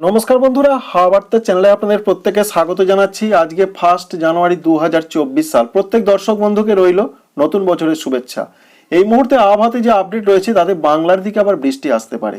নমস্কার বন্ধুরা হাওয়া চ্যানেলে আপনাদের প্রত্যেকে স্বাগত জানাচ্ছি। আজকে ফার্স্ট জানুয়ারি দু হাজার চব্বিশ সাল। প্রত্যেক দর্শক বন্ধুকে রইল নতুন বছরের শুভেচ্ছা। এই মুহূর্তে আবহাওয়াতে যে আপডেট রয়েছে, তাতে বাংলার দিকে আবার বৃষ্টি আসতে পারে।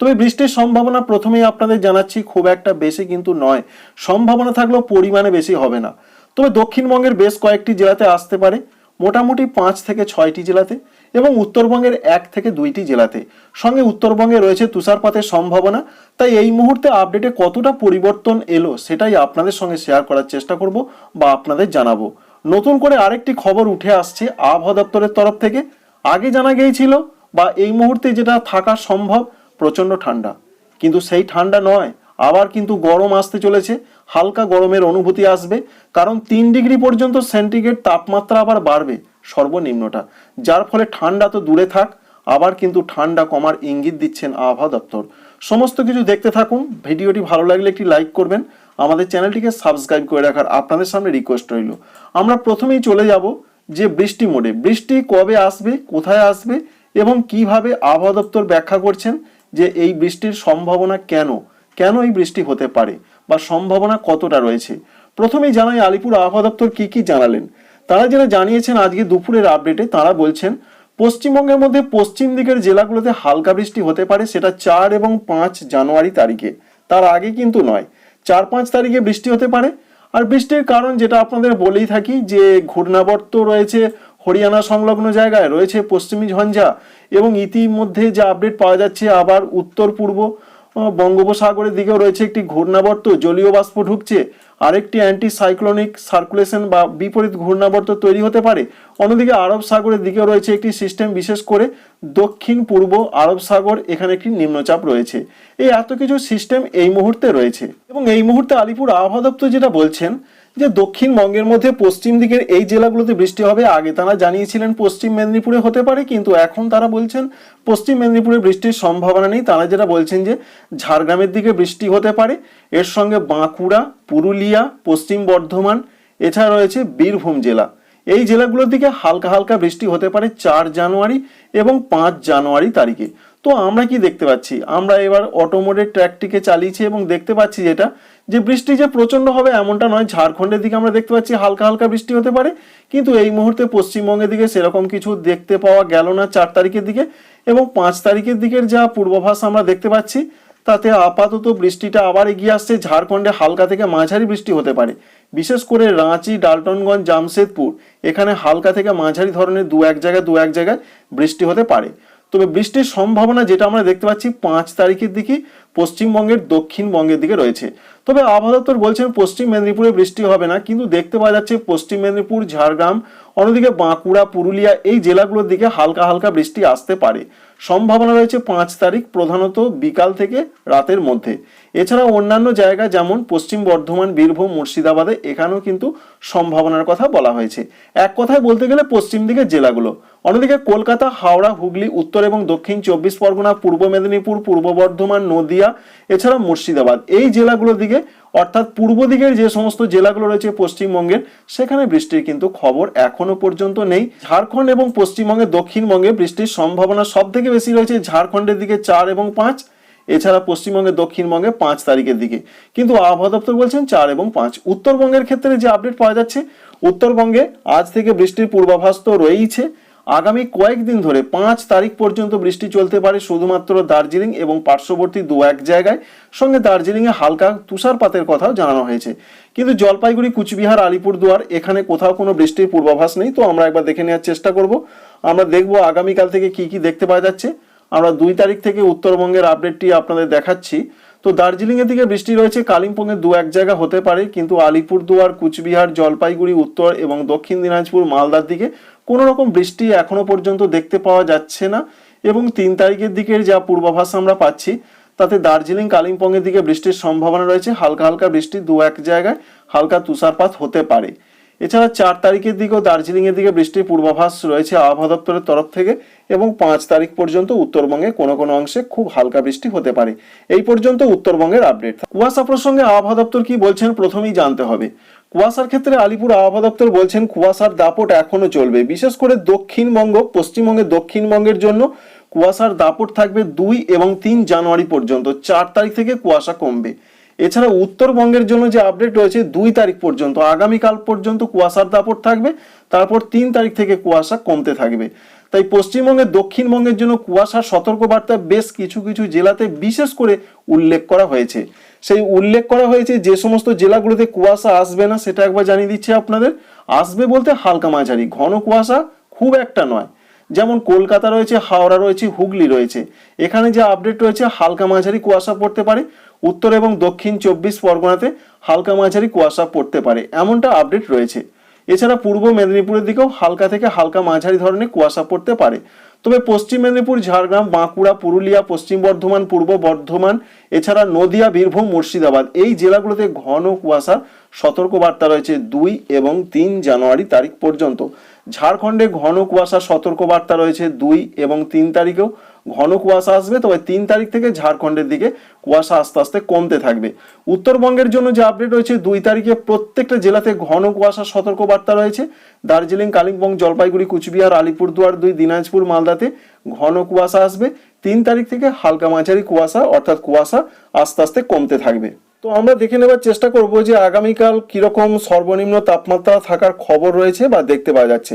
তবে বৃষ্টির সম্ভাবনা প্রথমেই আপনাদের জানাচ্ছি, খুব একটা বেশি কিন্তু নয়। সম্ভাবনা থাকলেও পরিমাণে বেশি হবে না। তবে দক্ষিণবঙ্গের বেশ কয়েকটি জেলাতে আসতে পারে। মোটামুটি পাঁচ থেকে ছয়টি জেলাতে এবং উত্তরবঙ্গের এক থেকে দুইটি জেলাতে। সঙ্গে উত্তরবঙ্গে রয়েছে তুষারপাতের সম্ভাবনা। তাই এই মুহূর্তে আপডেটে কতটা পরিবর্তন এলো সেটাই আপনাদের সঙ্গে শেয়ার করার চেষ্টা করব বা আপনাদের জানাব। নতুন করে আরেকটি খবর উঠে আসছে আবহাওয়া দপ্তরের তরফ থেকে। আগে জানা গিয়েছিল বা এই মুহূর্তে যেটা থাকা সম্ভব প্রচণ্ড ঠান্ডা। কিন্তু সেই ঠান্ডা নয় আবার কিন্তু গরম আসতে চলেছে, হালকা গরমের অনুভূতি আসবে, কারণ তিন ডিগ্রি পর্যন্ত সেন্টিগ্রেড তাপমাত্রা আবার বাড়বে সর্বনিম্নটা, যার ফলে ঠান্ডা তো দূরে থাক, আবার কিন্তু ঠান্ডা কমার ইঙ্গিত দিচ্ছেন আবহাওয়া দপ্তর। সমস্ত কিছু দেখতে থাকুন, ভিডিওটি ভালো লাগলে একটি লাইক করবেন, আমাদের চ্যানেলটিকে সাবস্ক্রাইব করে রাখার আপনাদের সামনে রিকোয়েস্ট রইল। আমরা প্রথমেই চলে যাব যে বৃষ্টি মোডে, বৃষ্টি কবে আসবে, কোথায় আসবে এবং কীভাবে আবহাওয়া দপ্তর ব্যাখ্যা করছেন যে এই বৃষ্টির সম্ভাবনা কেন? কেন এই বৃষ্টি হতে পারে বা সম্ভাবনা কতটা রয়েছে? প্রথমেই জানাই আলিপুর আবহাওয়া দপ্তর কি কি জানালেন। তারা যেটা জানিয়েছেন, আজকে দুপুরের আপডেটে তারা বলছেন, পশ্চিমবঙ্গের মধ্যে পশ্চিম দিকের জেলাগুলোতে হালকা বৃষ্টি হতে পারে, সেটা চার এবং পাঁচ জানুয়ারি তারিখে। তার আগে কিন্তু নয়, চার পাঁচ তারিখে বৃষ্টি হতে পারে। আর বৃষ্টির কারণ যেটা আপনাদের বলেই থাকি, যে ঘূর্ণাবর্ত রয়েছে, হরিয়ানা সংলগ্ন জায়গায় রয়েছে পশ্চিমী ঝঞ্ঝা এবং ইতিমধ্যে যে আপডেট পাওয়া যাচ্ছে আবার উত্তর পূর্ব বঙ্গোপসাগরের দিকেও রয়েছে একটি ঘূর্ণাবর্ত, জলীয় বাষ্প ঢুকছে। আরেকটি অ্যান্টি সাইক্লোনিক সার্কুলেশন বা বিপরীত ঘূর্ণাবর্ত তৈরি হতে পারে। অন্যদিকে আরব সাগরের দিকেও রয়েছে একটি সিস্টেম বিশেষ করে দক্ষিণ, পূর্ব আরব সাগর, এখানে একটি নিম্নচাপ রয়েছে। এই এত কিছু সিস্টেম এই মুহূর্তে রয়েছে। এবং এই মুহূর্তে আলিপুর আবহাওয়া দপ্তর যেটা বলছেন যে দক্ষিণবঙ্গের মধ্যে পশ্চিম দিকের এই জেলাগুলোতে বৃষ্টি হবে, আগে তারা জানিয়েছিলেন পশ্চিম মেদিনীপুরে হতে পারে, কিন্তু এখন তারা বলছেন পশ্চিম মেদিনীপুরে বৃষ্টির সম্ভাবনা নেই। তারা যেটা বলছেন যে ঝাড়গ্রামের দিকে বৃষ্টি হতে পারে। এর সঙ্গে বাঁকুড়া, পুরুলিয়া, পশ্চিম বর্ধমান, এছাড়া রয়েছে বীরভূম জেলা। এই জেলাগুলোর দিকে হালকা হালকা বৃষ্টি হতে পারে চার জানুয়ারি এবং পাঁচ জানুয়ারি তারিখে। তো আমরা কি দেখতে পাচ্ছি? আমরা এবার অটোমোডের ট্র্যাকটিকে চালিয়েছি এবং দেখতে পাচ্ছি যেটা যে বৃষ্টি যে প্রচণ্ড হবে এমনটা নয়। ঝাড়খণ্ডের দিকে আমরা দেখতে পাচ্ছি হালকা হালকা বৃষ্টি হতে পারে, কিন্তু এই মুহূর্তে পশ্চিমবঙ্গের দিকে সেরকম কিছু দেখতে পাওয়া গেল না চার তারিখের দিকে এবং পাঁচ তারিখের দিকের যা পূর্বাভাস আমরা দেখতে পাচ্ছি, তাতে আপাতত বৃষ্টিটা আবার এগিয়ে আসছে। ঝাড়খণ্ডে হালকা থেকে মাঝারি বৃষ্টি হতে পারে, বিশেষ করে রাঁচি, ডালটনগঞ্জ, জামশেদপুর। এখানে হালকা থেকে মাঝারি ধরনের দু এক জায়গায় দু এক জায়গায় বৃষ্টি হতে পারে। তবে বৃষ্টির সম্ভাবনা যেটা আমরা দেখতে পাচ্ছি, পাঁচ তারিখের দিকে পশ্চিমবঙ্গের দক্ষিণবঙ্গের দিকে রয়েছে। তবে আবহাওয়া দপ্তর বলছেন, পশ্চিম মেদিনীপুরে বৃষ্টি হবে না, কিন্তু দেখতে পাওয়া যাচ্ছে পশ্চিম মেদিনীপুর, ঝাড়গ্রাম, অন্যদিকে বাঁকুড়া, পুরুলিয়া এই জেলাগুলোর দিকে হালকা হালকা বৃষ্টি আসতে পারে। সম্ভাবনা রয়েছে পাঁচ তারিখ, প্রধানত বিকাল থেকে রাতের মধ্যে। এছাড়া অন্যান্য জায়গা যেমন পশ্চিম বর্ধমান, বীরভূম, মুর্শিদাবাদে এখানেও কিন্তু সম্ভাবনার কথা বলা হয়েছে। এক কথায় বলতে গেলে পশ্চিম দিকের জেলাগুলো। অন্যদিকে কলকাতা, হাওড়া, হুগলি, উত্তর এবং দক্ষিণ চব্বিশ পরগনা, পূর্ব মেদিনীপুর, পূর্ব বর্ধমান, নদিয়া এছাড়া মুর্শিদাবাদ। এই জেলাগুলোর দিকে, অর্থাৎ পূর্ব দিকের যে সমস্ত জেলাগুলো রয়েছে পশ্চিমবঙ্গের, সেখানে বৃষ্টির কিন্তু খবর এখনও পর্যন্ত নেই। ঝাড়খণ্ড এবং পশ্চিমবঙ্গের দক্ষিণবঙ্গে বৃষ্টির সম্ভাবনা সব থেকে বেশি রয়েছে ঝাড়খণ্ডের দিকে চার এবং পাঁচ, এছাড়া পশ্চিমবঙ্গের দক্ষিণবঙ্গে পাঁচ তারিখের দিকে। কিন্তু আবহাওয়া দপ্তর বলছেন চার এবং পাঁচ। উত্তরবঙ্গের ক্ষেত্রে যে আপডেট পাওয়া যাচ্ছে, উত্তরবঙ্গে আজ থেকে বৃষ্টির পূর্বাভাস তো রয়েইছে। আগামী কয়েকদিন ধরে পাঁচ তারিখ পর্যন্ত বৃষ্টি চলতে পারে শুধুমাত্র দার্জিলিং এবং পার্শ্ববর্তী দু এক জায়গায়। সঙ্গে দার্জিলিংয়ে হালকা তুষারপাতের কথাও জানানো হয়েছে। কিন্তু জলপাইগুড়ি, কুচবিহার, আলিপুরদুয়ার এখানে কোথাও কোনো বৃষ্টির পূর্বাভাস নেই। তো আমরা একবার দেখে নেওয়ার চেষ্টা করব। আমরা দেখব আগামীকাল থেকে কি কি দেখতে পাওয়া যাচ্ছে। আমরা দুই তারিখ থেকে উত্তরবঙ্গের আপডেটটি আপনাদের দেখাচ্ছি। তো দার্জিলিং এর দিকে বৃষ্টি রয়েছে। কালিম্পংয়ে দু এক জায়গা হতে পারে। কিন্তু আলিপুরদুয়ার, কুচবিহার, জলপাইগুড়ি, উত্তর এবং দক্ষিণ দিনাজপুর, মালদার দিকে কোনো রকম বৃষ্টি এখনও পর্যন্ত দেখতে পাওয়া যাচ্ছে না এবং তিন তারিখের দিকের যা পূর্বাভাস আমরা পাচ্ছি, তাতে দার্জিলিং, কালিম্পংয়ের দিকে বৃষ্টির সম্ভাবনা রয়েছে। হালকা হালকা বৃষ্টি দু এক জায়গায় হালকা তুষারপাত হতে পারে। এছাড়া চার তারিখের দিকেও দার্জিলিং এর দিকে বৃষ্টির পূর্বাভাস রয়েছে আবহাওয়া দপ্তরের তরফ থেকে এবং পাঁচ তারিখ পর্যন্ত উত্তরবঙ্গে কোনো কোনো অংশে খুব হালকা বৃষ্টি হতে পারে। এই পর্যন্ত উত্তরবঙ্গের আপডেট। কুয়াশা প্রসঙ্গে আবহাওয়া দপ্তর কি বলছেন প্রথমেই জানতে হবে। কুয়াশার ক্ষেত্রে আলিপুর আবহাওয়া দপ্তর বলছেন কুয়াশার দাপট এখনও চলবে। বিশেষ করে দক্ষিণবঙ্গ পশ্চিমবঙ্গের দক্ষিণবঙ্গের জন্য কুয়াশার দাপট থাকবে দুই এবং তিন জানুয়ারি পর্যন্ত। চার তারিখ থেকে কুয়াশা কমবে। এছাড়া উত্তরবঙ্গের জন্য যে আপডেট রয়েছে, দুই তারিখ পর্যন্ত। আগামীকাল পর্যন্ত কুয়াশার দাপট থাকবে, তারপর তিন তারিখ থেকে কুয়াশা কমতে থাকবে। তাই পশ্চিমবঙ্গের দক্ষিণবঙ্গের জন্য কুয়াশার সতর্কবার্তা বেশ কিছু কিছু জেলাতে বিশেষ করে উল্লেখ করা হয়েছে। সেই উল্লেখ করা হয়েছে যে সমস্ত জেলাগুলোতে কুয়াশা আসবে না, সেটা একবার জানিয়ে দিচ্ছি আপনাদের। আসবে বলতে হালকা মাঝারি, ঘন কুয়াশা খুব একটা নয়। যেমন কলকাতা রয়েছে, হাওড়া রয়েছে, হুগলি রয়েছে। এখানে যে আপডেট রয়েছে, হালকা মাঝারি কুয়াশা পড়তে পারে। উত্তর এবং দক্ষিণ চব্বিশ পরগনাতে হালকা মাঝারি কুয়াশা পড়তে পারে, এমনটা আপডেট রয়েছে। এছাড়া পূর্ব মেদিনীপুরের দিকেও হালকা থেকে হালকা মাঝারি ধরনের কুয়াশা পড়তে পারে। তবে পশ্চিম মেদিনীপুর, ঝাড়গ্রাম, বাঁকুড়া, পুরুলিয়া, পশ্চিম বর্ধমান, পূর্ব বর্ধমান, এছাড়া নদিয়া, বীরভূম, মুর্শিদাবাদ এই জেলাগুলোতে ঘন কুয়াশার সতর্কবার্তা রয়েছে দুই এবং তিন জানুয়ারি তারিখ পর্যন্ত। ঝাড়খণ্ডে ঘন কুয়াশার সতর্কবার্তা রয়েছে দুই এবং তিন তারিখেও ঘন কুয়াশা আসবে, তবে তিন তারিখ থেকে ঝাড়খণ্ডের দিকে কুয়াশা আস্তে আস্তে কমতে থাকবে। উত্তরবঙ্গের জন্য যে আপডেট রয়েছে, দুই তারিখে প্রত্যেকটা জেলাতে ঘন কুয়াশার সতর্কবার্তা রয়েছে। দার্জিলিং, কালিম্পং, জলপাইগুড়ি, কুচবিহার, আলিপুরদুয়ার, দুই দিনাজপুর, মালদাতে ঘন কুয়াশা আসবে। তিন তারিখ থেকে হালকা মাঝারি কুয়াশা, অর্থাৎ কুয়াশা আস্তে আস্তে কমতে থাকবে। তো আমরা দেখে নেবার চেষ্টা করব যে আগামীকাল কীরকম সর্বনিম্ন তাপমাত্রা থাকার খবর রয়েছে বা দেখতে পাওয়া যাচ্ছে।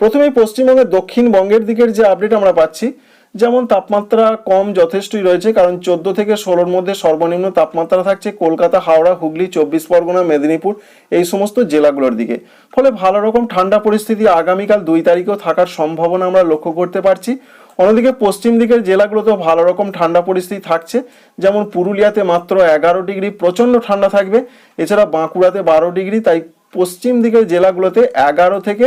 প্রথমেই পশ্চিমবঙ্গের দক্ষিণবঙ্গের দিকের যে আপডেট আমরা পাচ্ছি যেমন তাপমাত্রা কম যথেষ্টই রয়েছে, কারণ চোদ্দ থেকে ষোলোর মধ্যে সর্বনিম্ন তাপমাত্রা থাকছে কলকাতা, হাওড়া, হুগলি, চব্বিশ পরগনা, মেদিনীপুর, এই সমস্ত জেলাগুলোর দিকে। ফলে ভালো রকম ঠান্ডা পরিস্থিতি আগামীকাল দুই তারিখেও থাকার সম্ভাবনা আমরা লক্ষ্য করতে পারছি। অন্যদিকে পশ্চিম দিকের জেলাগুলোতেও ভালো রকম ঠান্ডা পরিস্থিতি থাকছে, যেমন পুরুলিয়াতে মাত্র এগারো ডিগ্রি প্রচণ্ড ঠান্ডা থাকবে, এছাড়া বাঁকুড়াতে বারো ডিগ্রি, তাই পশ্চিম দিকের জেলাগুলোতে এগারো থেকে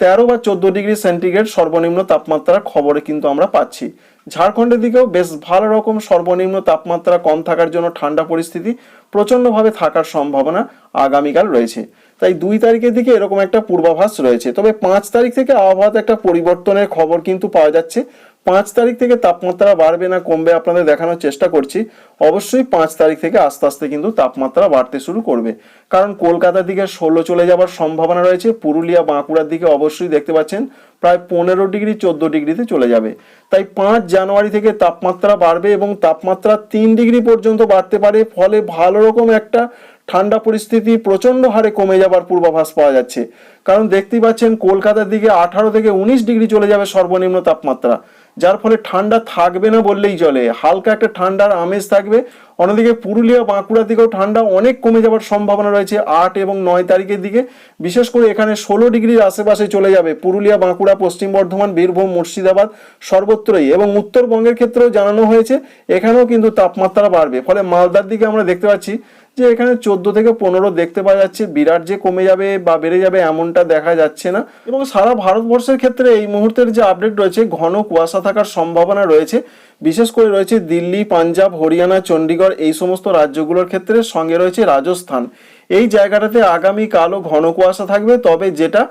তেরো বা চোদ্দ ডিগ্রি সেন্টিগ্রেড সর্বনিম্ন তাপমাত্রার খবরে কিন্তু আমরা পাচ্ছি। ঝাড়খণ্ডের দিকেও বেশ ভালো রকম সর্বনিম্ন তাপমাত্রা কম থাকার জন্য ঠান্ডা পরিস্থিতি প্রচণ্ডভাবে থাকার সম্ভাবনা আগামীকাল রয়েছে। তাই দুই তারিখের দিকে এরকম একটা পূর্বাভাস রয়েছে। তবে পাঁচ তারিখ থেকে আবহাওয়াতে একটা পরিবর্তনের খবর কিন্তু পাওয়া যাচ্ছে। পাঁচ তারিখ থেকে তাপমাত্রা বাড়বে না, কমবে আপনাদের দেখানোর চেষ্টা করছি। অবশ্যই পাঁচ তারিখ থেকে আস্তে আস্তে কিন্তু তাপমাত্রা বাড়তে শুরু করবে। কারণ কলকাতার দিকে ষোলো চলে যাওয়ার সম্ভাবনা রয়েছে, পুরুলিয়া, বাঁকুড়ার দিকে অবশ্যই দেখতে পাচ্ছেন, প্রায় পনেরো ডিগ্রি, চোদ্দ ডিগ্রিতে চলে যাবে। তাই পাঁচ জানুয়ারি থেকে তাপমাত্রা বাড়বে এবং তাপমাত্রা তিন ডিগ্রি পর্যন্ত বাড়তে পারে, ফলে ভালো রকম একটা ঠান্ডা পরিস্থিতি প্রচণ্ড হারে কমে যাবার পূর্বাভাস পাওয়া যাচ্ছে। কারণ দেখতেই পাচ্ছেন, কলকাতার দিকে আঠারো থেকে উনিশ ডিগ্রি চলে যাবে সর্বনিম্ন তাপমাত্রা। যার ফলে ঠান্ডা থাকবে না বললেই চলে। হালকা একটা ঠান্ডার আমেজ থাকবে। অন্যদিকে পুরুলিয়া, বাঁকুড়ার দিকেও ঠান্ডা অনেক কমে যাওয়ার সম্ভাবনা রয়েছে আট এবং নয় তারিখের দিকে। বিশেষ করে এখানে ষোলো ডিগ্রির আশেপাশে চলে যাবে পুরুলিয়া, বাঁকুড়া, পশ্চিম বর্ধমান, বীরভূম, মুর্শিদাবাদ সর্বত্রই। এবং উত্তরবঙ্গের ক্ষেত্রেও জানানো হয়েছে, এখানেও কিন্তু তাপমাত্রা বাড়বে। ফলে মালদার দিকে আমরা দেখতে পাচ্ছি যে এখানে চোদ্দ থেকে পনেরো দেখতে পাওয়া যাচ্ছে, বিরাট যে কমে যাবে বা বেড়ে যাবে এমনটা দেখা যাচ্ছে না। এবং সারা ভারতবর্ষের ক্ষেত্রে এই মুহূর্তের যে আপডেট রয়েছে, ঘন কুয়াশা থাকার সম্ভাবনা রয়েছে। বিশেষ করে রয়েছে দিল্লি, পাঞ্জাব, হরিয়ানা চণ্ডীগড় এই সমস্ত রাজ্যগুলোর ক্ষেত্রে সঙ্গে রয়েছে রাজস্থান। এই জায়গাটাতে আগামী কালও ঘন কুয়াশা থাকবে, তবে যেটা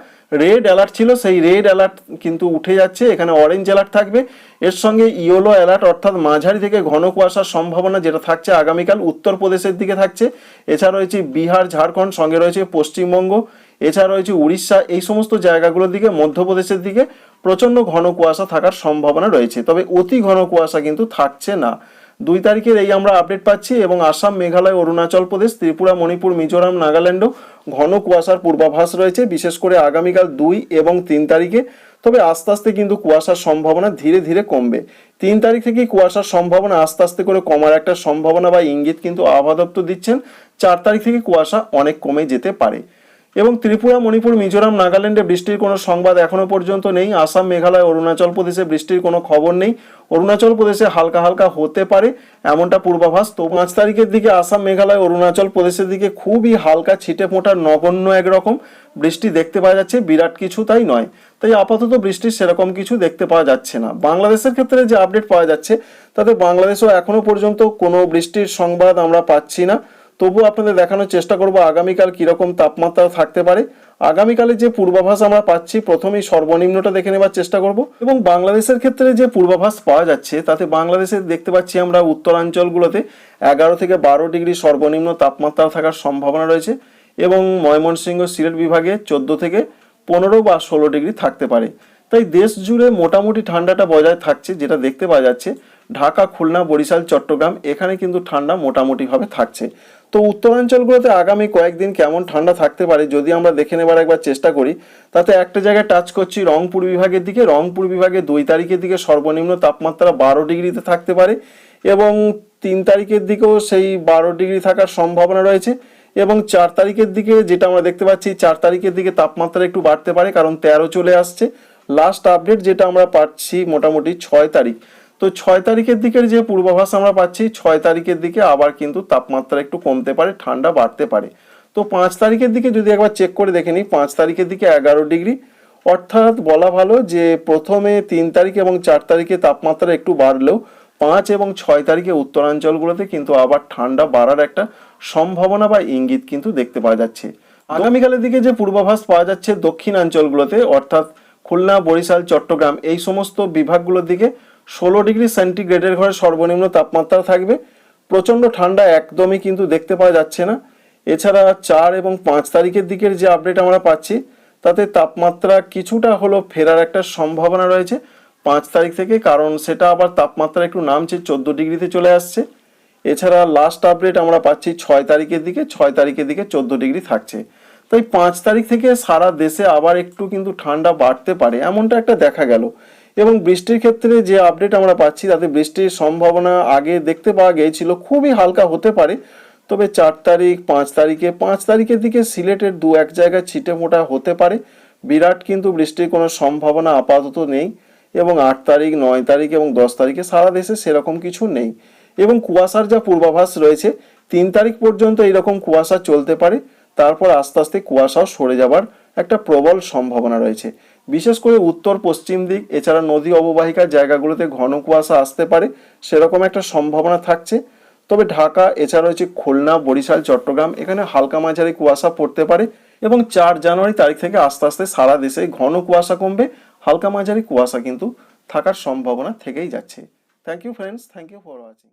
রেড অ্যালার্ট ছিল সেই রেড অ্যালার্ট কিন্তু উঠে যাচ্ছে, এখানে অরেঞ্জ অ্যালার্ট থাকবে। এর সঙ্গে ইয়েলো অ্যালার্ট অর্থাৎ মাঝারি থেকে ঘন কুয়াশার সম্ভাবনা যেটা থাকছে আগামীকাল উত্তরপ্রদেশের দিকে থাকছে। এছাড়া রয়েছে বিহার, ঝাড়খণ্ড, সঙ্গে রয়েছে পশ্চিমবঙ্গ, এছাড়া রয়েছে উড়িষ্যা, এই সমস্ত জায়গাগুলোর দিকে, মধ্যপ্রদেশের দিকে প্রচণ্ড ঘন কুয়াশা থাকার সম্ভাবনা রয়েছে। তবে অতি ঘন কুয়াশা কিন্তু থাকছে না। দুই তারিখের এই আমরা আপডেট পাচ্ছি এবং আসাম, মেঘালয়, অরুণাচল প্রদেশ, ত্রিপুরা, মণিপুর, মিজোরাম, নাগাল্যান্ডও ঘন কুয়াশার পূর্বাভাস রয়েছে, বিশেষ করে আগামীকাল দুই এবং তিন তারিখে। তবে আস্তে আস্তে কিন্তু কুয়াশার সম্ভাবনা ধীরে ধীরে কমবে। তিন তারিখ থেকে কুয়াশার সম্ভাবনা আস্তে আস্তে করে কমার একটা সম্ভাবনা বা ইঙ্গিত কিন্তু আবহাওয়া দপ্তর দিচ্ছেন। চার তারিখ থেকে কুয়াশা অনেক কমে যেতে পারে। এবং ত্রিপুরা, মণিপুর, মিজোরাম, নাগাল্যান্ডে বৃষ্টির কোনো সংবাদ এখনও পর্যন্ত নেই। আসাম, মেঘালয়, অরুণাচল প্রদেশে বৃষ্টির কোনো খবর নেই। অরুণাচল প্রদেশে হালকা হালকা হতে পারে এমনটা পূর্বাভাস। তো পাঁচ তারিখের দিকে আসাম, মেঘালয়, অরুণাচল প্রদেশের দিকে খুবই হালকা ছিটে ফোঁটার নগণ্য একরকম বৃষ্টি দেখতে পাওয়া যাচ্ছে। বিরাট কিছু তাই নয়। তাই আপাতত বৃষ্টির সেরকম কিছু দেখতে পাওয়া যাচ্ছে না। বাংলাদেশের ক্ষেত্রে যে আপডেট পাওয়া যাচ্ছে, তাতে বাংলাদেশেও এখনও পর্যন্ত কোনো বৃষ্টির সংবাদ আমরা পাচ্ছি না। তবু আপনাদের দেখানোর চেষ্টা করব আগামীকাল কীরকম তাপমাত্রা থাকতে পারে। আগামীকালে যে পূর্বাভাস আমরা পাচ্ছি, প্রথমেই সর্বনিম্নটা দেখে নেবার চেষ্টা করব। এবং বাংলাদেশের ক্ষেত্রে যে পূর্বাভাস পাওয়া যাচ্ছে, তাতে বাংলাদেশে দেখতে পাচ্ছি আমরা উত্তরাঞ্চলগুলোতে এগারো থেকে বারো ডিগ্রি সর্বনিম্ন তাপমাত্রা থাকার সম্ভাবনা রয়েছে এবং ময়মনসিংহ সিলেট বিভাগে চোদ্দ থেকে পনেরো বা ষোলো ডিগ্রি থাকতে পারে। তাই দেশ জুড়ে মোটামুটি ঠান্ডাটা বজায় থাকছে, যেটা দেখতে পাওয়া যাচ্ছে। ঢাকা, খুলনা, বরিশাল, চট্টগ্রাম, এখানে কিন্তু ঠান্ডা মোটামুটিভাবে থাকছে। তো উত্তরাঞ্চলগুলোতে আগামী কয়েকদিন কেমন ঠান্ডা থাকতে পারে যদি আমরা দেখে নেবার একবার চেষ্টা করি, তাতে একটা জায়গায় টাচ করছি রংপুর বিভাগের দিকে। রংপুর বিভাগে দুই তারিখের দিকে সর্বনিম্ন তাপমাত্রা বারো ডিগ্রিতে থাকতে পারে এবং তিন তারিখের দিকেও সেই বারো ডিগ্রি থাকার সম্ভাবনা রয়েছে এবং চার তারিখের দিকে যেটা আমরা দেখতে পাচ্ছি, চার তারিখের দিকে তাপমাত্রা একটু বাড়তে পারে কারণ তেরো চলে আসছে। লাস্ট আপডেট যেটা আমরা পাচ্ছি মোটামুটি ছয় তারিখ। তো ছয় তারিখের দিকের যে পূর্বাভাস আমরা পাচ্ছি ছয় তারিখের দিকে আবার কিন্তু তাপমাত্রা একটু কমতে পারে ঠান্ডা বাড়তে পারে। তো পাঁচ তারিখের দিকে যদি একবার চেক করে দেখে নিই পাঁচ তারিখের দিকে এগারো ডিগ্রি। অর্থাৎ বলা ভালো যে প্রথমে তিন তারিখ এবং চার তারিখে তাপমাত্রা একটু বাড়লেও পাঁচ এবং ছয় তারিখে উত্তরাঞ্চলগুলোতে কিন্তু আবার ঠান্ডা বাড়ার একটা সম্ভাবনা বা ইঙ্গিত কিন্তু দেখতে পাওয়া যাচ্ছে। আগামীকালের দিকে যে পূর্বাভাস পাওয়া যাচ্ছে দক্ষিণাঞ্চলগুলোতে অর্থাৎ খুলনা বরিশাল চট্টগ্রাম এই সমস্ত বিভাগগুলোর দিকে ষোলো ডিগ্রি সেন্টিগ্রেডের ঘরে সর্বনিম্ন তাপমাত্রা থাকবে। প্রচণ্ড ঠান্ডা একদমই কিন্তু দেখতে পাওয়া যাচ্ছে না। এছাড়া চার এবং পাঁচ তারিখের দিকের যে আপডেট আমরা পাচ্ছি, তাতে তাপমাত্রা কিছুটা হলো ফেরার একটা সম্ভাবনা রয়েছে। পাঁচ তারিখ থেকে, কারণ সেটা আবার তাপমাত্রা একটু নামছে, চোদ্দ ডিগ্রিতে চলে আসছে। এছাড়া লাস্ট আপডেট আমরা পাচ্ছি ছয় তারিখের দিকে, ছয় তারিখের দিকে চোদ্দ ডিগ্রি থাকছে। তাই পাঁচ তারিখ থেকে সারা দেশে আবার একটু কিন্তু ঠান্ডা বাড়তে পারে, এমনটা একটা দেখা গেল। এবং বৃষ্টির ক্ষেত্রে যে আপডেট আমরা পাচ্ছি, তাতে বৃষ্টির সম্ভাবনা আগে দেখতে পাওয়া গিয়েছিল, খুবই হালকা হতে পারে। তবে চার তারিখ, পাঁচ তারিখে, পাঁচ তারিখের দিকে সিলেটের দু এক জায়গায় ছিটে মোটা হতে পারে। বিরাট কিন্তু বৃষ্টির কোনো সম্ভাবনা আপাতত নেই এবং আট তারিখ, নয় তারিখ এবং দশ তারিখে সারা দেশে সেরকম কিছু নেই। এবং কুয়াশার যা পূর্বাভাস রয়েছে, তিন তারিখ পর্যন্ত এইরকম কুয়াশা চলতে পারে। তারপর আস্তে আস্তে কুয়াশাও সরে যাবার একটা প্রবল সম্ভাবনা রয়েছে। বিশেষ করে উত্তর, পশ্চিম দিক, এছাড়া নদী অববাহিকার জায়গাগুলোতে ঘন কুয়াশা আসতে পারে, সেরকম একটা সম্ভাবনা থাকছে। তবে ঢাকা, এছাড়া রয়েছে খুলনা, বরিশাল, চট্টগ্রাম, এখানে হালকা মাঝারি কুয়াশা পড়তে পারে এবং চার জানুয়ারি তারিখ থেকে আস্তে আস্তে সারা দেশে ঘন কুয়াশা কমবে। হালকা মাঝারি কুয়াশা কিন্তু থাকার সম্ভাবনা থেকেই যাচ্ছে। Thank you friends thank you for watching